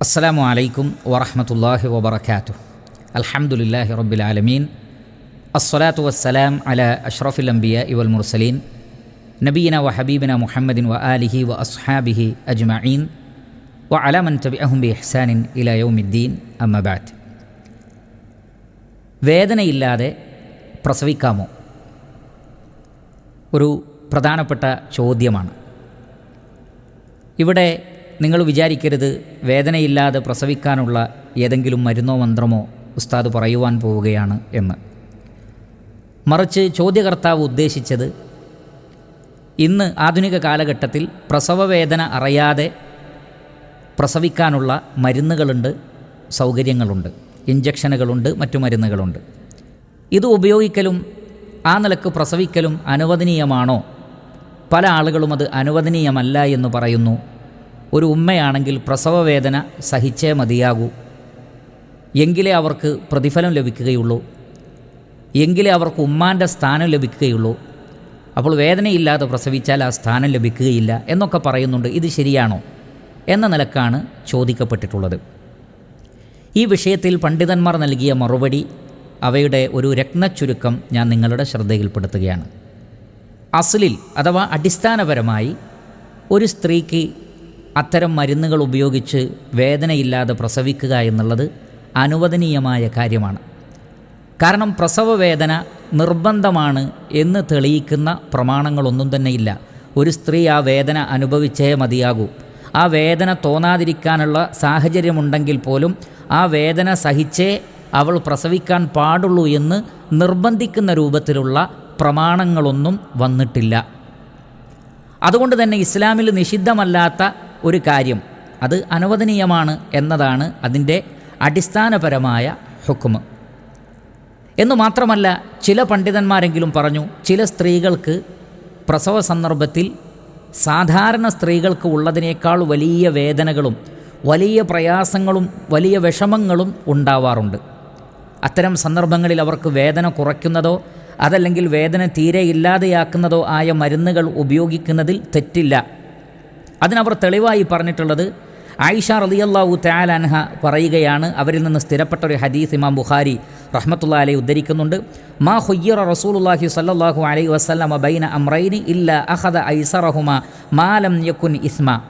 അസ്സലാമു അലൈക്കും വറഹമത്തല്ലാഹി വബർക്കാത്തു അൽഹംദുലില്ലാഹി റബ്ബിൽ ആലമീൻ അസ്സലാത്തു വസ്സലാം അല അഷ്റഫുൽ അംബിയ ഇവൽ മുർസലീൻ നബീന വ ഹബീബിന മുഹമ്മദിൻ വ ആലിഹി വ അസ്ഹാബിഹി അജ്മഈൻ വ അലമൻ തബിഅഹും ബി ഇഹ്സാനിൻ ഇല യൗമിദ്ദീൻ അമ്മബാദ് വേദനയില്ലാതെ പ്രസവിക്കാമോ ഒരു പ്രധാനപ്പെട്ട ചോദ്യമാണ് ഇവിടെ നിങ്ങൾ വിചാരിക്കരുത് വേദനയില്ലാതെ പ്രസവിക്കാനുള്ള ഏതെങ്കിലും മരുന്നോ മന്ത്രമോ ഉസ്താദ് പറയുവാൻ പോവുകയാണ് എന്ന്. മറിച്ച് ചോദ്യകർത്താവ് ഉദ്ദേശിച്ചത് ഇന്ന് ആധുനിക കാലഘട്ടത്തിൽ പ്രസവവേദന അറിയാതെ പ്രസവിക്കാനുള്ള മരുന്നുകളുണ്ട് സൗകര്യങ്ങളുണ്ട് ഇഞ്ചക്ഷനുകളുണ്ട് മറ്റു മരുന്നുകളുണ്ട്. ഇത് ഉപയോഗിക്കലും ആ നിലയ്ക്ക് പ്രസവിക്കലും അനുവദനീയമാണോ? പല ആളുകളും അത് അനുവദനീയമല്ല എന്ന് പറയുന്നു. ഒരു ഉമ്മയാണെങ്കിൽ പ്രസവവേദന സഹിച്ചേ മതിയാകൂ. എങ്കിലേ അവർക്ക് പ്രതിഫലം ലഭിക്കുകയുള്ളൂ. എങ്കിലേ അവർക്ക് ഉമ്മാന്റെ സ്ഥാനം ലഭിക്കുകയുള്ളൂ. അപ്പോൾ വേദനയില്ലാതെ പ്രസവിച്ചാൽ ആ സ്ഥാനം ലഭിക്കുകയില്ല എന്നൊക്കെ പറയുന്നുണ്ട്. ഇത് ശരിയാണോ എന്ന നിലക്കാണ് ചോദിക്കപ്പെട്ടിട്ടുള്ളത്. ഈ വിഷയത്തിൽ പണ്ഡിതന്മാർ നൽകിയ മറുപടി അവയുടെ ഒരു രത്നച്ചുരുക്കം ഞാൻ നിങ്ങളുടെ ശ്രദ്ധയിൽപ്പെടുത്തുകയാണ്. അസ്ലിൽ അഥവാ അടിസ്ഥാനപരമായി ഒരു സ്ത്രീക്ക് അത്തരം മരുന്നുകൾ ഉപയോഗിച്ച് വേദനയില്ലാതെ പ്രസവിക്കുക എന്നുള്ളത് അനുവദനീയമായ കാര്യമാണ്. കാരണം പ്രസവ വേദന നിർബന്ധമാണ് എന്ന് തെളിയിക്കുന്ന പ്രമാണങ്ങളൊന്നും തന്നെയില്ല ഒരു സ്ത്രീ ആ വേദന അനുഭവിച്ചേ മതിയാകൂ. ആ വേദന തോന്നാതിരിക്കാനുള്ള സാഹചര്യമുണ്ടെങ്കിൽ പോലും ആ വേദന സഹിച്ചേ അവൾ പ്രസവിക്കാൻ പാടുള്ളൂ എന്ന് നിർബന്ധിക്കുന്ന രൂപത്തിലുള്ള പ്രമാണങ്ങളൊന്നും വന്നിട്ടില്ല. അതുകൊണ്ട് തന്നെ ഇസ്ലാമിൽ നിഷിദ്ധമല്ലാത്ത ഒരു കാര്യം. അത് അനുവദനീയമാണ് എന്നതാണ് അതിന്റെ അടിസ്ഥാനപരമായ ഹുക്കുമ് എന്നു മാത്രമല്ല ചില പണ്ഡിതന്മാരെങ്കിലും പറഞ്ഞു ചില സ്ത്രീകൾക്ക് പ്രസവ സന്ദർഭത്തിൽ സാധാരണ സ്ത്രീകൾക്ക് ഉള്ളതിനേക്കാൾ വലിയ വേദനകളും വലിയ പ്രയാസങ്ങളും വലിയ വിഷമങ്ങളും ഉണ്ടാവാറുണ്ട്. അത്തരം സന്ദർഭങ്ങളിൽ അവർക്ക് വേദന കുറയ്ക്കുന്നതോ അതല്ലെങ്കിൽ വേദന തീരെ ഇല്ലാതെയാക്കുന്നതോ ആയ മരുന്നുകൾ ഉപയോഗിക്കുന്നതിൽ തെറ്റില്ല. അതിനവർ തെളിവായി പറഞ്ഞിട്ടുള്ളത് ആയിഷ റളിയല്ലാഹു തയാലൻഹ പറയുകയാണ്. അവരിൽ നിന്ന് സ്ഥിരപ്പെട്ട ഒരു ഹദീസ് ഇമാം ബുഖാരി റഹ്മത്തുള്ള അലൈ ഉദ്ധരിക്കുന്നുണ്ട്. മാ ഹുയ്യറ റസൂലുള്ളാഹി സല്ലാഹു അലൈ വസ്ലമ ബൈന അമ്രൈനി ഇല്ല അഖദ ഐസറഹുമ മാലം യക്കുൻ ഇസ്മ.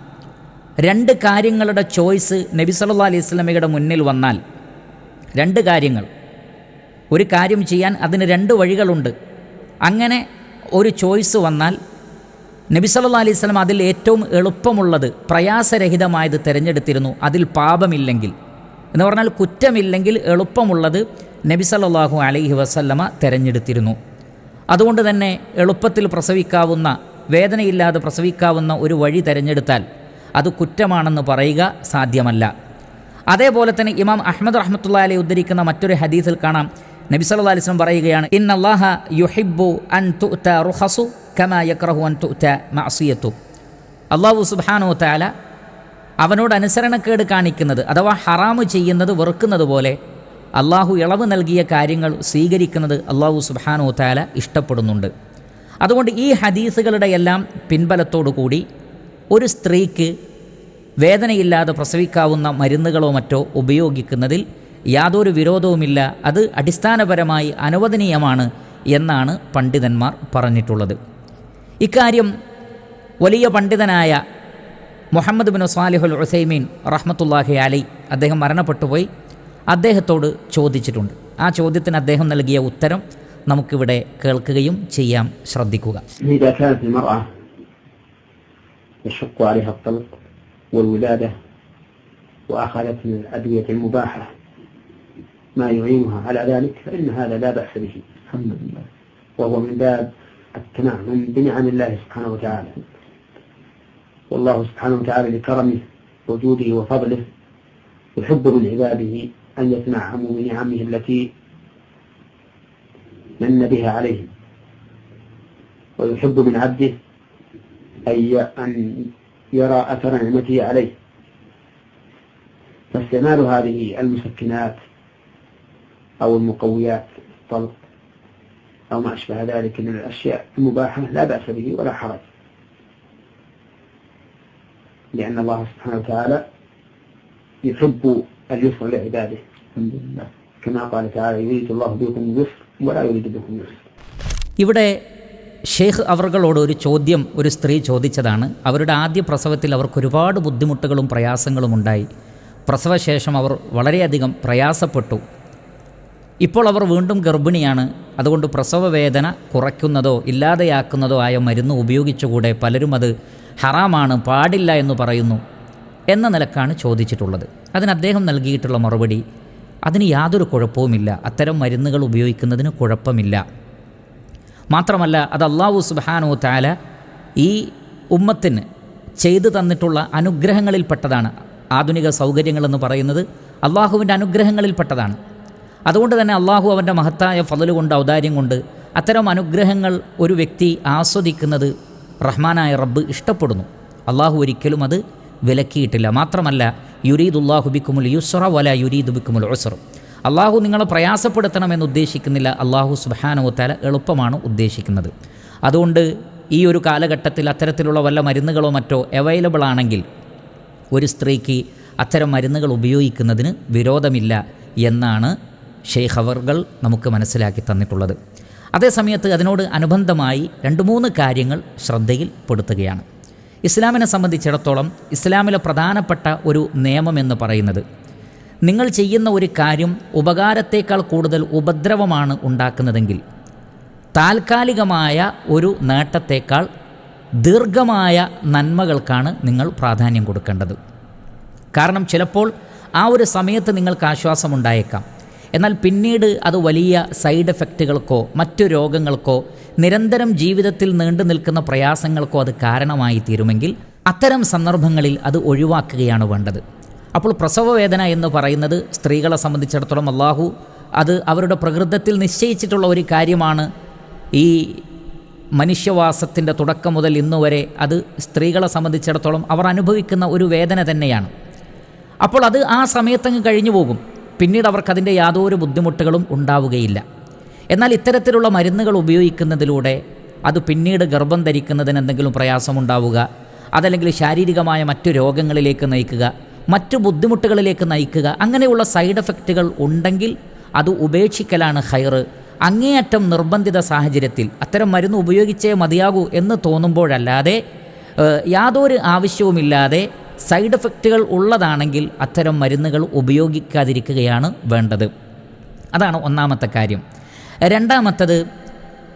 രണ്ട് കാര്യങ്ങളുടെ ചോയ്സ് നബി സല്ലാ അലൈഹി വസല്ലമയുടെ മുന്നിൽ വന്നാൽ രണ്ട് കാര്യങ്ങൾ. ഒരു കാര്യം ചെയ്യാൻ അതിന് രണ്ട് വഴികളുണ്ട്. അങ്ങനെ ഒരു ചോയ്സ് വന്നാൽ നബി സല്ലാ അലൈഹി സ്വലം അതിൽ ഏറ്റവും എളുപ്പമുള്ളത് പ്രയാസരഹിതമായത് തിരഞ്ഞെടുത്തിരുന്നു. അതിൽ പാപമില്ലെങ്കിൽ. എന്ന് പറഞ്ഞാൽ കുറ്റമില്ലെങ്കിൽ എളുപ്പമുള്ളത് നബി സല്ലാഹു അലൈഹി വസല്ലമ തിരഞ്ഞെടുത്തിരുന്നു. അതുകൊണ്ട് തന്നെ എളുപ്പത്തിൽ പ്രസവിക്കാവുന്ന വേദനയില്ലാതെ പ്രസവിക്കാവുന്ന ഒരു വഴി തിരഞ്ഞെടുത്താൽ അത് കുറ്റമാണെന്ന് പറയുക സാധ്യമല്ല. അതേപോലെ തന്നെ ഇമാം അഹമ്മദ് റഹ്മത്തുള്ള അലൈ ഉദ്ധരിക്കുന്ന മറ്റൊരു ഹദീസിൽ കാണാം. നബി സല്ലല്ലാഹു അലൈഹി വസല്ലം പറയുകയാണ് ഇൻ അള്ളാഹ യുഹിബു അൻ തു റുഖസു കമാ യക്റഹു അൻ തുഅത മഅസിയത്തു. അല്ലാഹു സുബ്ഹാനഹു തആല അവനോട് അനുസരണക്കേട് കാണിക്കുന്നത് അഥവാ ഹറാമു ചെയ്യുന്നത് വെറുക്കുന്നത് പോലെ അള്ളാഹു ഇളവ് നൽകിയ കാര്യങ്ങൾ സ്വീകരിക്കുന്നത് അള്ളാഹു സുബ്ഹാനഹു താല ഇഷ്ടപ്പെടുന്നുണ്ട്. അതുകൊണ്ട് ഈ ഹദീസുകളുടെ എല്ലാം പിൻബലത്തോടു കൂടി ഒരു സ്ത്രീക്ക് വേദനയില്ലാതെ പ്രസവിക്കാവുന്ന മരുന്നുകളോ മറ്റോ ഉപയോഗിക്കുന്നതിൽ യാതൊരു വിരോധവുമില്ല അത് അടിസ്ഥാനപരമായി അനുവദനീയമാണ് എന്നാണ് പണ്ഡിതന്മാർ പറഞ്ഞിട്ടുള്ളത്. ഇക്കാര്യം വലിയ പണ്ഡിതനായ മുഹമ്മദ് ബിൻ സാലിഹുൽ ഉസൈമീൻ റഹ്മത്തുല്ലാഹി അലി അദ്ദേഹം മരണപ്പെട്ടുപോയി അദ്ദേഹത്തോട് ചോദിച്ചിട്ടുണ്ട് ആ ചോദ്യത്തിന് അദ്ദേഹം നൽകിയ ഉത്തരം നമുക്കിവിടെ കേൾക്കുകയും ചെയ്യാം ശ്രദ്ധിക്കുക إذا كانت المرأة يشق عليها الطلق والولادة وأخذت من الأدوية المباحة ما يعينها على ذلك فإن هذا لا بأس به الحمد لله وهو من باب التنعم بنعم الله سبحانه وتعالى. والله سبحانه وتعالى لكرمه وجوده وفضله يحب من عباده أن يتنعموا بنعمه التي من بها عليهم ويحب من عبده أن ي- أن يرى أثر نعمته عليه. فاستعمال هذه المسكنات أو المقويات الطلق أو ما أشبه ذلك من الأشياء المباحة لا بأس به ولا حرج لأن الله سبحانه وتعالى يحب اليسر لعباده الحمد لله كما قال تعالى يريد الله بكم اليسر ولا يريد بكم اليسر ഇവിടെ ഷെയ്ഖ് അവർകളോട് ഒരു ചോദ്യം ഒരു സ്ത്രീ ചോദിച്ചതാണ് അവരുടെ ആദ്യ പ്രസവത്തിൽ അവർക്ക് ഒരുപാട് ബുദ്ധിമുട്ടുകളും പ്രയാസങ്ങളും ഉണ്ടായി പ്രസവശേഷം അവർ വളരെയധികം പ്രയാസപ്പെട്ടു ഇപ്പോൾ അവർ വീണ്ടും ഗർഭിണിയാണ്. അതുകൊണ്ട് പ്രസവ വേദന കുറയ്ക്കുന്നതോ ഇല്ലാതെയാക്കുന്നതോ ആയ മരുന്ന് ഉപയോഗിച്ചുകൂടെ പലരും അത് ഹറാമാണ് പാടില്ല എന്ന് പറയുന്നു എന്ന നിലക്കാണ് ചോദിച്ചിട്ടുള്ളത്. അതിന് അദ്ദേഹം നൽകിയിട്ടുള്ള മറുപടി അതിന് യാതൊരു കുഴപ്പവുമില്ല. അത്തരം മരുന്നുകൾ ഉപയോഗിക്കുന്നതിന് കുഴപ്പമില്ല. മാത്രമല്ല അത് അള്ളാഹു സുബാനോ താല ഈ ഉമ്മത്തിന് ചെയ്തു തന്നിട്ടുള്ള അനുഗ്രഹങ്ങളിൽപ്പെട്ടതാണ്. ആധുനിക സൗകര്യങ്ങളെന്ന് പറയുന്നത് അള്ളാഹുവിന്റെ അനുഗ്രഹങ്ങളിൽപ്പെട്ടതാണ്. അതുകൊണ്ട് തന്നെ അള്ളാഹു അവന്റെ മഹത്തായ ഫതലുകൊണ്ട് ഔദാര്യം കൊണ്ട് അത്തരം അനുഗ്രഹങ്ങൾ ഒരു വ്യക്തി ആസ്വദിക്കുന്നത് റഹ്മാനായ റബ്ബ് ഇഷ്ടപ്പെടുന്നു. അള്ളാഹു ഒരിക്കലും അത് വിലക്കിയിട്ടില്ല. മാത്രമല്ല യുരീദുല്ലാഹു ബിക്കുമുൽ യുസ്റ വല യുരീദ് ബിക്കുമുൽ ഉസ്ർ അള്ളാഹു നിങ്ങളെ പ്രയാസപ്പെടുത്തണമെന്ന് ഉദ്ദേശിക്കുന്നില്ല. അള്ളാഹു സുബാനോത്താല എളുപ്പമാണ് ഉദ്ദേശിക്കുന്നത്. അതുകൊണ്ട് ഈ ഒരു കാലഘട്ടത്തിൽ അത്തരത്തിലുള്ള വല്ല മരുന്നുകളോ മറ്റോ അവൈലബിൾ ആണെങ്കിൽ ഒരു സ്ത്രീക്ക് അത്തരം മരുന്നുകൾ ഉപയോഗിക്കുന്നതിന് വിരോധമില്ല എന്നാണ് ഷെയ്ഖ് നമുക്ക് മനസ്സിലാക്കി തന്നിട്ടുള്ളത്. അതേസമയത്ത് അതിനോട് അനുബന്ധമായി രണ്ട് മൂന്ന് കാര്യങ്ങൾ ശ്രദ്ധയിൽപ്പെടുത്തുകയാണ് ഇസ്ലാമിനെ സംബന്ധിച്ചിടത്തോളം ഇസ്ലാമിലെ പ്രധാനപ്പെട്ട ഒരു നിയമം എന്ന് പറയുന്നത് നിങ്ങൾ ചെയ്യുന്ന ഒരു കാര്യം ഉപകാരത്തേക്കാൾ കൂടുതൽ ഉപദ്രവമാണ് ഉണ്ടാക്കുന്നതെങ്കിൽ താൽക്കാലികമായ ഒരു നേട്ടത്തേക്കാൾ ദീർഘമായ നന്മകൾക്കാണ് നിങ്ങൾ പ്രാധാന്യം കൊടുക്കേണ്ടത്. കാരണം ചിലപ്പോൾ ആ ഒരു സമയത്ത് നിങ്ങൾക്ക് ആശ്വാസമുണ്ടായേക്കാം. എന്നാൽ പിന്നീട് അത് വലിയ സൈഡ് എഫക്റ്റുകൾക്കോ മറ്റു രോഗങ്ങൾക്കോ നിരന്തരം ജീവിതത്തിൽ നീണ്ടു നിൽക്കുന്ന പ്രയാസങ്ങൾക്കോ അത് കാരണമായി തീരുമെങ്കിൽ അത്തരം സന്ദർഭങ്ങളിൽ അത് ഒഴിവാക്കുകയാണ് വേണ്ടത്. അപ്പോൾ പ്രസവവേദന എന്ന് പറയുന്നത് സ്ത്രീകളെ സംബന്ധിച്ചിടത്തോളം അള്ളാഹു അത് അവരുടെ പ്രകൃതത്തിൽ നിശ്ചയിച്ചിട്ടുള്ള ഒരു കാര്യമാണ്. ഈ മനുഷ്യവാസത്തിന്റെ തുടക്കം മുതൽ ഇന്നുവരെ അത് സ്ത്രീകളെ സംബന്ധിച്ചിടത്തോളം അവർ അനുഭവിക്കുന്ന ഒരു വേദന തന്നെയാണ്. അപ്പോൾ അത് ആ സമയത്തങ്ങ് കഴിഞ്ഞു പോകും. പിന്നീട് അവർക്കതിന്റെ യാതൊരു ബുദ്ധിമുട്ടുകളും ഉണ്ടാവുകയില്ല. എന്നാൽ ഇത്തരത്തിലുള്ള മരുന്നുകൾ ഉപയോഗിക്കുന്നതിലൂടെ അത് പിന്നീട് ഗർഭം ധരിക്കുന്നതിന് എന്തെങ്കിലും പ്രയാസമുണ്ടാവുക അതല്ലെങ്കിൽ ശാരീരികമായ മറ്റു രോഗങ്ങളിലേക്ക് നയിക്കുക മറ്റു ബുദ്ധിമുട്ടുകളിലേക്ക് നയിക്കുക അങ്ങനെയുള്ള സൈഡ് എഫക്റ്റുകൾ ഉണ്ടെങ്കിൽ അത് ഉപേക്ഷിക്കലാണ് ഹയറ് അങ്ങേയറ്റം നിർബന്ധിത സാഹചര്യത്തിൽ അത്തരം മരുന്ന് ഉപയോഗിച്ചേ മതിയാകൂ എന്ന് തോന്നുമ്പോഴല്ലാതെ യാതൊരു ആവശ്യവുമില്ലാതെ സൈഡ് എഫക്റ്റുകൾ ഉള്ളതാണെങ്കിൽ അത്തരം മരുന്നുകൾ ഉപയോഗിക്കാതിരിക്കുകയാണ് വേണ്ടത്. അതാണ് ഒന്നാമത്തെ കാര്യം. രണ്ടാമത്തത്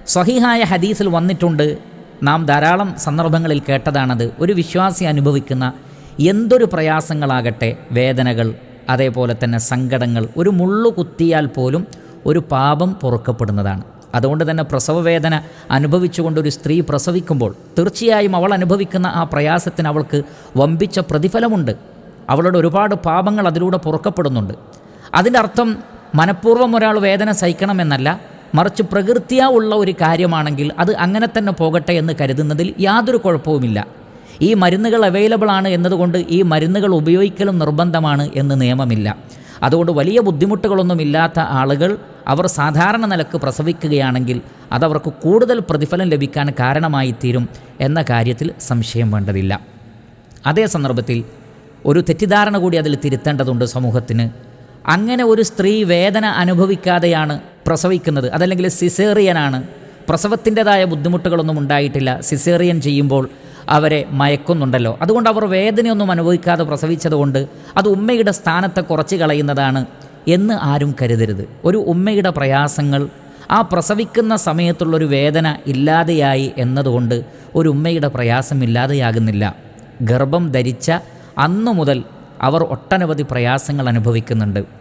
സ്വഹിഹായ ഹദീസിൽ വന്നിട്ടുണ്ട് നാം ധാരാളം സന്ദർഭങ്ങളിൽ കേട്ടതാണത് ഒരു വിശ്വാസി അനുഭവിക്കുന്ന എന്തൊരു പ്രയാസങ്ങളാകട്ടെ വേദനകൾ അതേപോലെ തന്നെ സങ്കടങ്ങൾ ഒരു മുള്ളു കുത്തിയാൽ പോലും ഒരു പാപം പൊറുക്കപ്പെടുന്നതാണ്. അതുകൊണ്ട് തന്നെ പ്രസവവേദന അനുഭവിച്ചുകൊണ്ട് ഒരു സ്ത്രീ പ്രസവിക്കുമ്പോൾ തീർച്ചയായും അവൾ അനുഭവിക്കുന്ന ആ പ്രയാസത്തിന് അവൾക്ക് വമ്പിച്ച പ്രതിഫലമുണ്ട്. അവളുടെ ഒരുപാട് പാപങ്ങൾ അതിലൂടെ പുറക്കപ്പെടുന്നുണ്ട്. അതിന്റെ അർത്ഥം മനഃപൂർവം ഒരാൾ വേദന സഹിക്കണമെന്നല്ല മറിച്ച് പ്രകൃതിയാ ഉള്ള ഒരു കാര്യമാണെങ്കിൽ അത് അങ്ങനെ തന്നെ പോകട്ടെ എന്ന് കരുതുന്നതിൽ യാതൊരു കുഴപ്പവുമില്ല. ഈ മരുന്നുകൾ അവൈലബിൾ ആണ് എന്നതുകൊണ്ട് ഈ മരുന്നുകൾ ഉപയോഗിക്കലും നിർബന്ധമാണ് എന്ന് നിയമമില്ല. അതുകൊണ്ട് വലിയ ബുദ്ധിമുട്ടുകളൊന്നും ഇല്ലാത്ത ആളുകൾ അവർ സാധാരണ നിലയ്ക്ക് പ്രസവിക്കുകയാണെങ്കിൽ അതവർക്ക് കൂടുതൽ പ്രതിഫലം ലഭിക്കാൻ കാരണമായി തീരും എന്ന കാര്യത്തിൽ സംശയം വേണ്ടതില്ല. അതേ സന്ദർഭത്തിൽ ഒരു തെറ്റിദ്ധാരണ കൂടി അതിൽ തിരുത്തേണ്ടതുണ്ട് സമൂഹത്തിന്. അങ്ങനെ ഒരു സ്ത്രീ വേദന അനുഭവിക്കാതെയാണ് പ്രസവിക്കുന്നത്. അതല്ലെങ്കിൽ സിസേറിയനാണ്. പ്രസവത്തിന്റെതായ ബുദ്ധിമുട്ടുകളൊന്നും ഉണ്ടായിട്ടില്ല. സിസേറിയൻ ചെയ്യുമ്പോൾ അവരെ മയക്കുന്നുണ്ടല്ലോ. അതുകൊണ്ട് അവർ വേദനയൊന്നും അനുഭവിക്കാതെ പ്രസവിച്ചതുകൊണ്ട് അത് ഉമ്മയുടെ സ്ഥാനത്തെ കുറച്ച് കളയുന്നതാണ് എന്ന് ആരും കരുതരുത്. ഒരു ഉമ്മയുടെ പ്രയാസങ്ങൾ ആ പ്രസവിക്കുന്ന സമയത്തുള്ളൊരു വേദന ഇല്ലാതെയായി എന്നതുകൊണ്ട് ഒരു ഉമ്മയുടെ പ്രയാസം ഇല്ലാതെയാകുന്നില്ല. ഗർഭം ധരിച്ച അന്നു മുതൽ അവർ ഒട്ടനവധി പ്രയാസങ്ങൾ അനുഭവിക്കുന്നുണ്ട്.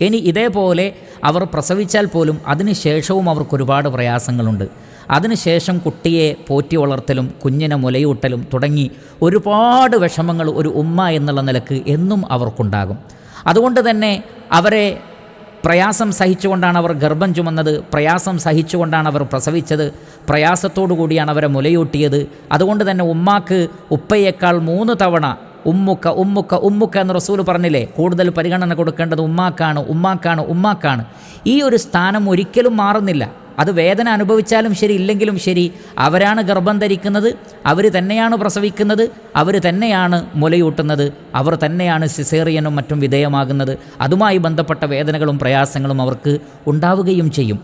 ഇനി ഇതേപോലെ അവർ പ്രസവിച്ചാൽ പോലും അതിനുശേഷവും അവർക്ക് ഒരുപാട് പ്രയാസങ്ങളുണ്ട്. അതിനുശേഷം കുട്ടിയെ പോറ്റി വളർത്തലും കുഞ്ഞിനെ മുലയൂട്ടലും തുടങ്ങി ഒരുപാട് വിഷമങ്ങൾ ഒരു ഉമ്മ എന്നുള്ള നിലയ്ക്ക് എന്നും അവർക്കുണ്ടാകും. അതുകൊണ്ട് തന്നെ അവരെ പ്രയാസം സഹിച്ചുകൊണ്ടാണ് അവർ ഗർഭം ചുമന്നത് പ്രയാസം സഹിച്ചുകൊണ്ടാണ് അവർ പ്രസവിച്ചത് പ്രയാസത്തോടു കൂടിയാണ് അവരെ മുലയൂട്ടിയത്. അതുകൊണ്ട് തന്നെ ഉമ്മാക്ക് ഉപ്പയേക്കാൾ മൂന്ന് തവണ ഉമ്മുക്ക ഉമ്മുക്ക ഉമ്മുക്ക എന്ന് റസൂൽ പറഞ്ഞില്ലേ? കൂടുതൽ പരിഗണന കൊടുക്കേണ്ടത് ഉമ്മാക്കാണ് ഉമ്മാക്കാണ് ഉമ്മാക്കാണ്. ഈ ഒരു സ്ഥാനം ഒരിക്കലും മാറുന്നില്ല. അത് വേദന അനുഭവിച്ചാലും ശരി ഇല്ലെങ്കിലും ശരി അവരാണ് ഗർഭം ധരിക്കുന്നത് അവർ തന്നെയാണ് പ്രസവിക്കുന്നത് അവർ തന്നെയാണ് മുലയൂട്ടുന്നത് അവർ തന്നെയാണ് സിസേറിയനും മറ്റും വിധേയമാകുന്നത്. അതുമായി ബന്ധപ്പെട്ട വേദനകളും പ്രയാസങ്ങളും അവർക്ക് ഉണ്ടാവുകയും ചെയ്യും.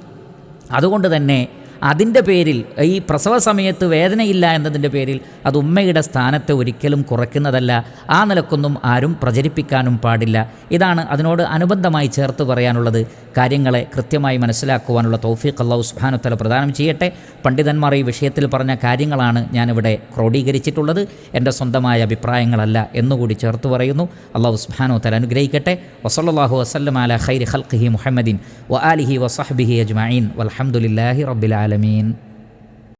അതുകൊണ്ട് തന്നെ അതിന്റെ പേരിൽ ഈ പ്രസവ സമയത്ത് വേദനയില്ല എന്നതിന്റെ പേരിൽ അത് ഉമ്മയുടെ സ്ഥാനത്തെ ഒരിക്കലും കുറയ്ക്കുന്നതല്ല. ആ നിലക്കൊന്നും ആരും പ്രചരിപ്പിക്കാനും പാടില്ല. ഇതാണ് അതിനോട് അനുബന്ധമായി ചേർത്ത് പറയാനുള്ളത്. കാര്യങ്ങളെ കൃത്യമായി മനസ്സിലാക്കുവാനുള്ള തൗഫീഖ് അള്ളാഹു സുബ്ഹാനഹു പ്രദാനം ചെയ്യട്ടെ. പണ്ഡിതന്മാർ ഈ വിഷയത്തിൽ പറഞ്ഞ കാര്യങ്ങളാണ് ഞാനിവിടെ ക്രോഡീകരിച്ചിട്ടുള്ളത്. എന്റെ സ്വന്തമായ അഭിപ്രായങ്ങളല്ല എന്നുകൂടി ചേർത്ത് പറയുന്നു. അള്ളാഹു സുബ്ഹാനഹു തല അനുഗ്രഹിക്കട്ടെ. വസല്ലാഹു വസ്ലം അല ഖൈർ ഖൽഖിഹി മുഹമ്മദിൻ വ ആലിഹി വസഹബിഹി അജ്മഈൻ. വൽഹംദുലില്ലാഹി റബ്ബിൽ العالمين.